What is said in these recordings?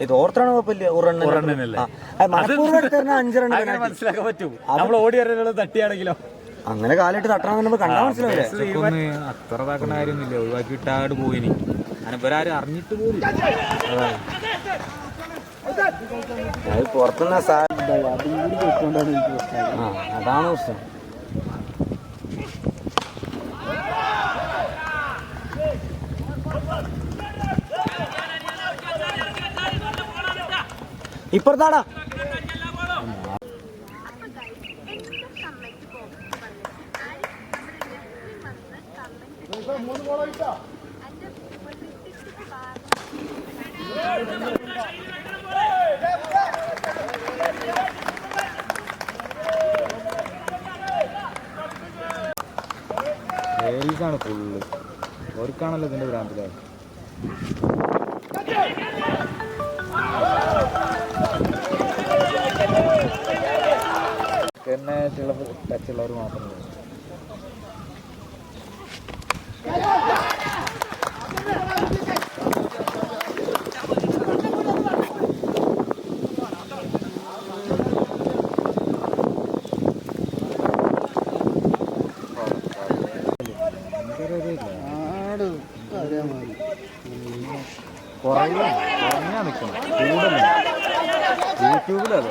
ഇത് ഓർത്താണ് കുഴപ്പമില്ല ഒരു റണ്ണിന്. റണ്ണിനല്ലേ? അത് മനഃപൂർവം എടുത്തറിഞ്ഞ അഞ്ച് റൺ അങ്ങനെ മനസ്സിലാക്കാൻ പറ്റൂ. നമ്മൾ ഓടി വരാനുള്ള തട്ടിയാണെങ്കിലോ? അങ്ങനെ കാലിട്ട് തട്ടണം നമ്മൾ കണ്ടാൽ മനസ്സിലാവില്ലേ? അത്ര കാര്യമൊന്നുമില്ല. ഒഴിവാക്കി ഇട്ടാട് ഇവരാരും അറിഞ്ഞിട്ട് പോലും അത് പുറത്തുനിന്ന് സാ- ആ, അതാണ് പ്രശ്നം. ഇപ്പുറത്താടാ. ലേഡീസാണ് ഫുള്ള്. ഓർക്കാണല്ലോ ഇതിന്റെ ഭ്രാന്തിലെ തന്നെ ചില ടച്ചുള്ളവർ മാത്രമേ ഉള്ളൂ. ഭയങ്കര ഒരു ഇല്ല. കുറയില്ല കുറഞ്ഞാ നിൽക്കണം കൂടുതലില്ല യൂട്യൂബിലത്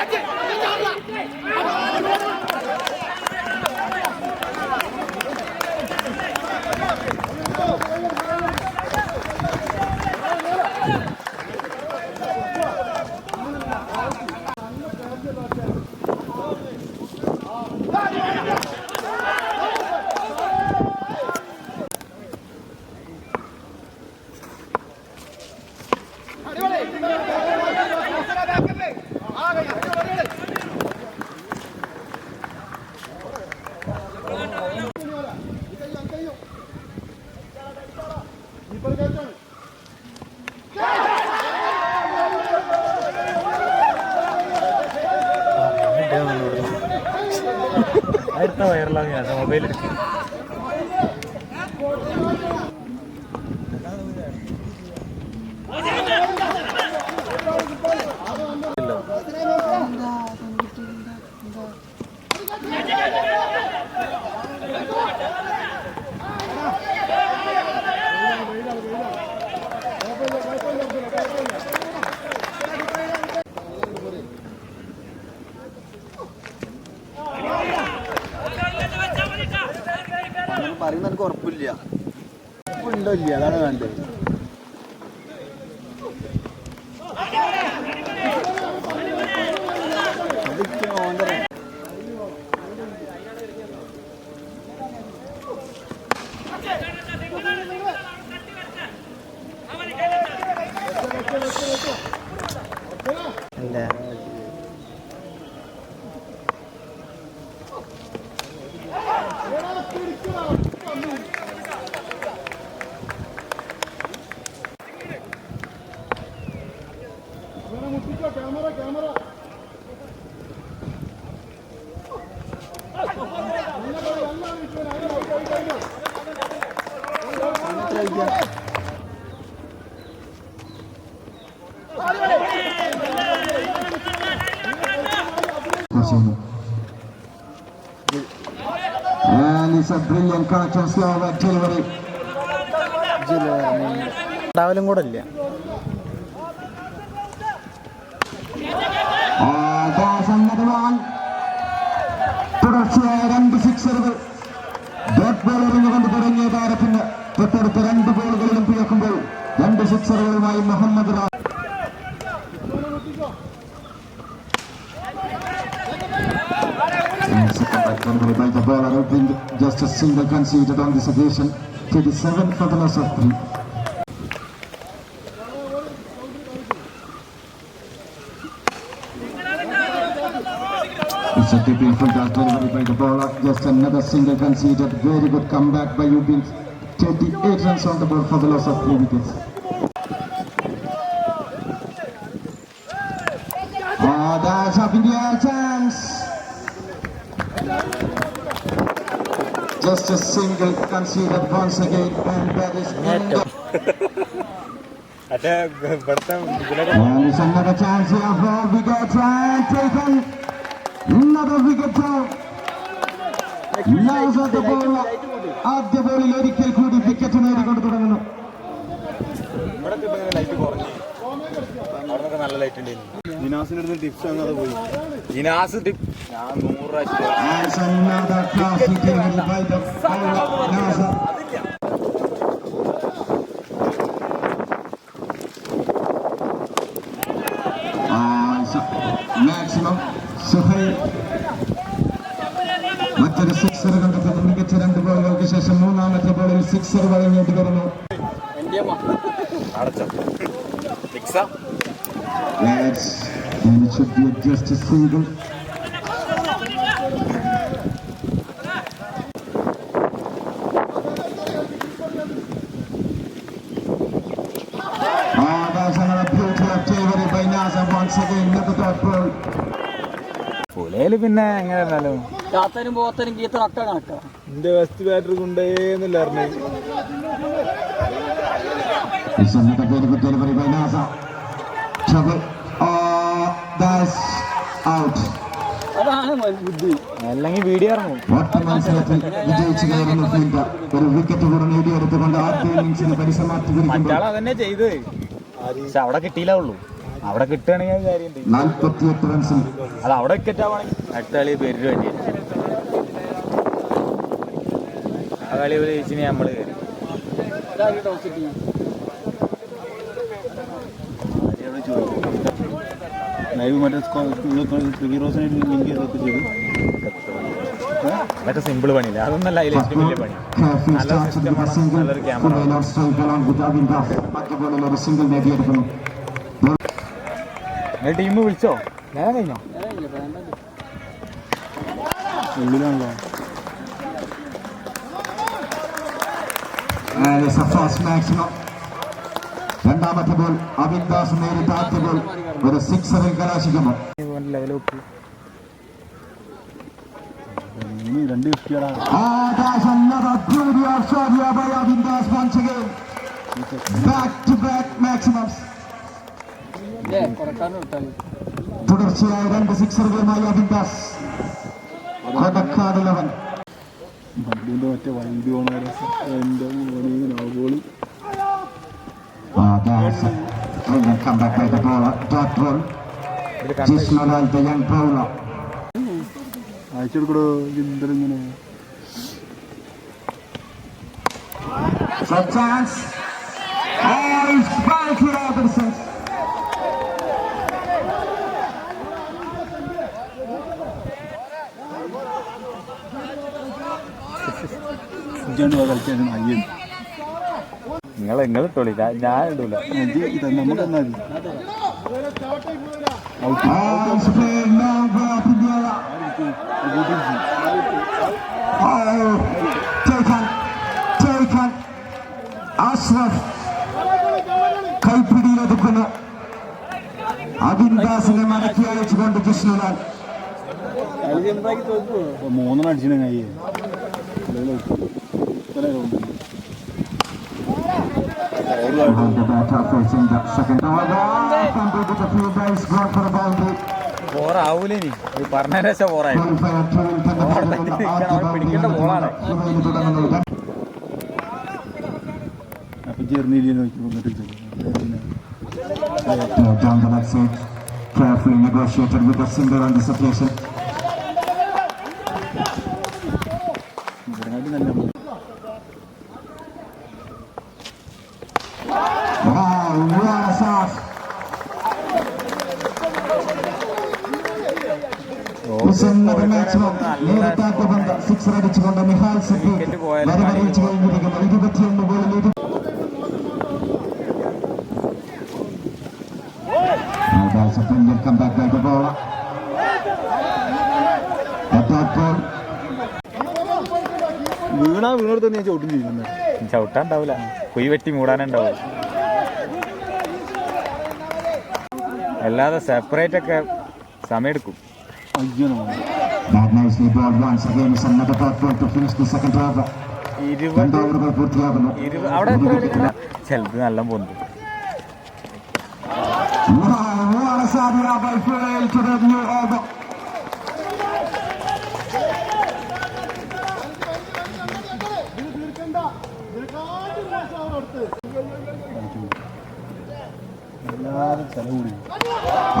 അടുത്ത പറയുന്ന എനിക്ക് ഉറപ്പില്ല. ഉണ്ടോ ഇല്ല അതാണ് വേണ്ടത്. അല്ലേ And it's a brilliant connection, slow delivery. ഉണ്ടാവലും കൂടെ ഇല്ല തുടർച്ചയായ രണ്ട് സിക്സറുകൾ ബാറ്റ് ബോൾ എറിഞ്ഞുകൊണ്ട് തുടങ്ങിയ താരത്തിന് തൊട്ടടുത്ത രണ്ട് ബോളുകളിലും പിഴക്കുമ്പോൾ രണ്ട് സിക്സറുകളുമായി Muhammad By the ball. I don't just a single conceded on this occasion. 37 for the loss of three. It's a full toss delivery by the bowler. Just another single conceded. Very good comeback by Ubin. 38 runs on the board for the loss of three wickets. Oh, that's up in the air chance. Just a single conceded once again, and that is And it's another chance here for wicket and taken. Another wicket down. Now's at the ball. ആദ്യ ബോളിൽ ഒരിക്കൽ കൂടി wicket നേടിക്കൊണ്ട് തുടങ്ങുന്നു ഇവിടെ നല്ല light ഉണ്ടായിരുന്നു ദിനാസിന്റെ അടുത്ത് tips അങ്ങനെ പോയി. ജിനാസ് ടിപ്പ് ഞാൻ നൂറ് പ്രാവശ്യം maximum. സുഹൈൽ മറ്റൊരു സിക്സർ കണ്ടെത്തുന്നു മികച്ച രണ്ട് ബോളുകൾക്ക് ശേഷം മൂന്നാമത്തെ ബോളിൽ സിക്സർ വഴങ്ങിയിട്ട് വരുന്നു അടച്ചോ That's and it should be just a single. Oh, that's another beauty of delivery by once again. Another dot ball. പുലയിൽ പിന്നെ എങ്ങനെ ഇരുന്നാലും ചാത്തനും പോത്തനും ഗീത്ത ഒക്കെ കണക്കാം എന്റെ വെസ്റ്റ് ബാറ്ററി കൊണ്ടേന്നില്ല ബുദ്ധി. അല്ലെങ്കിൽ വീഡിയോ ഇറങ്ങും. മത്സരത്തിൽ വിജയിച്ചു കയറുന്ന ഫീൽഡർ ഒരു വിക്കറ്റ് കൂടെ നേടിയെടുത്തുകൊണ്ട് ആദ്യ ഇന്നിംഗ്സിന് പരിസമാപ്തി കുറിക്കുമ്പോൾ അതന്നെ ചെയ്ത്. പക്ഷെ അവിടെ കിട്ടിയില്ല ഉള്ളൂ. അവിടെ കിട്ടുകയാണെങ്കിൽ കാര്യമുണ്ട്. നാൽപ്പത്തിയെട്ട് റൺസിൽ അത് അവിടെ വിക്കറ്റ് ആവുകയാണെങ്കിൽ അടുത്ത കളി പേരിന് വേണ്ടി ആ കളി ഒരു ജയിച്ചിന് നമ്മൾ കയറി. ലൈവ് മറ്റേ ഹീറോസിനായിട്ട് ലിങ്ക് ചെയ്തൊക്കെ ചെയ്തു അതൊക്കെ സിമ്പിൾ പണിയില്ല അതൊന്നല്ല അതിൽ ഏറ്റവും വലിയ പണി നല്ല single. നല്ലൊരു നേടിയെടുക്കുന്നു നിങ്ങൾ ടീം വിളിച്ചോ ഞാൻ കഴിഞ്ഞോ. ഉള്ളിലാണല്ലോ And it's a fast maximum. രണ്ടാമത്തെ ബോൾ അമിത് ദാസ് നേരിട്ട് ആദ്യ ബോൾ ഒരു സിക്സറിൽ കലാശിക്കുന്നു. തുടർച്ചയായ രണ്ട് സിക്സറുകളുമായി അബിദാസ് ദാസ് കൊടക്കാട് ലെവൻ മറ്റേ വൈദ്യുതി പോണ എന്റെ മോനെ ബോളി Ah, that's a brilliant comeback by the bowler. Dot ball. ഇതിൽ കണ്ട Jismalal, the young bowler. അയച്ചു കൊടുക്കടോ ഇങ്ങനെ For a chance. Oh, നിങ്ങൾ നിങ്ങൾ ഇട്ടോളി ഞാൻ- ഇടൂല. നമുക്ക് തന്നാ മതി Oh, he's played long way up in the air. Oh, taken, taken. Ashraf കൈപ്പിടിയിലൊതുക്കുന്നു Abin ദാസിനെ മടക്കി അയച്ചുകൊണ്ട് ജിഷ്ണുലാൽ അത് സിമ്പിളാക്കി തോൽക്കുവോ? മൂന്നെണ്ണം അടിച്ചിനെ കയ്യേ Behind the batter facing the second over. Fumble with a few dice, gone for a boundary. ബോറാവൂലേ നീ ഇത് പറഞ്ഞ ശേഷം ബോറായി Qualifier two-ൽ തന്നെ തുടങ്ങുന്ന ആദ്യ അവൻ പിടിക്കേണ്ട ബോളാണ്. ബൗണ്ടറി തുടങ്ങുന്നു അപ്പൊ ജെർണിയിൽ നോക്കി വന്നിട്ട് Uh, down the left side, carefully negotiated with the single on this occasion. Wow, what a shot! This സെന്നർ മാക്സിമം നേരിട്ടാത്ത പന്ത് സിക്സർ അടിച്ചുകൊണ്ട് നിഹാൽ സിദ്ദീഖ് കഴിഞ്ഞിരിക്കുന്നു. ഇരുപത്തിയൊന്ന് ഗോളിൽ. വീണാ വീണെടുത്ത് ഞാൻ ചവിട്ടും ചെയ്യുന്നത് ചവിട്ടാണ്ടാവൂല. കുയി വെട്ടി മൂടാനുണ്ടാവും. അല്ലാതെ സെപ്പറേറ്റ് ഒക്കെ സമയം എടുക്കും അയ്യോ That nicely ball once again is another bad ball to finish the second over. രണ്ട് ഓവറുകൾ പൂർത്തിയാകുന്നു ചിലത് നല്ല പൊന്തും Wow, what a Sadia by Fuel to the new over. എല്ലാവരും ചെലവ് കൂടി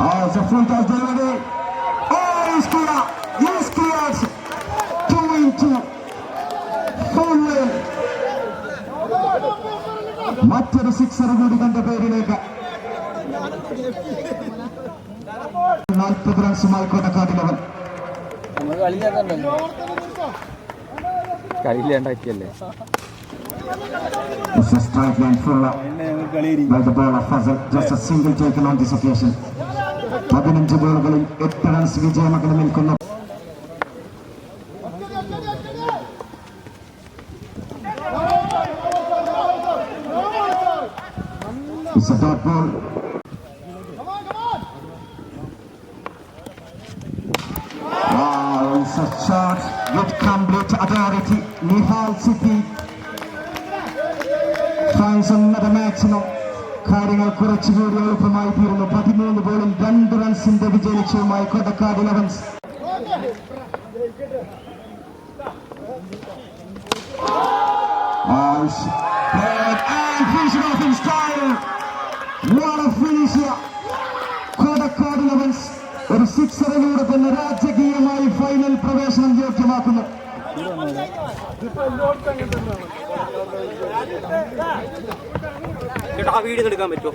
Oh, it's a full toss delivery. Oh, he's clear. He's cleared. Two into full win. മറ്റൊരു sixer കൂടി കണ്ട പേരിലേക്ക്. നാൽപ്പത് റൺസുമായി കളിയാക്കണ്ടല്ലോ കളിയില്ലാണ്ടാക്കിയല്ലേ? It's a strike line full. Up പിന്നെ ഞങ്ങൾ കളി by the ball of Fazal. Just a single taken on this occasion. പതിനഞ്ച് ബോളുകളിൽ എട്ട് റൺസ് വിജയമകലം നിൽക്കുന്നു It's a dot ball. Wow, it's a shot with complete authority. Nihal City finds another maximum. കാര്യങ്ങൾ കുറച്ചുകൂടി എളുപ്പമായി തീർന്നു പതിമൂന്ന് ബോളിൽ രണ്ട് റൺസിന്റെ വിജയലക്ഷ്യവുമായി കൊതക്കാട് ഇലവൻസ് Oh, രാജകീയമായി ഫൈനൽ പ്രവേശനം യോഗ്യമാക്കുന്നു. ചേട്ടാ ആ വീഡിയോ എടുക്കാൻ പറ്റുമോ?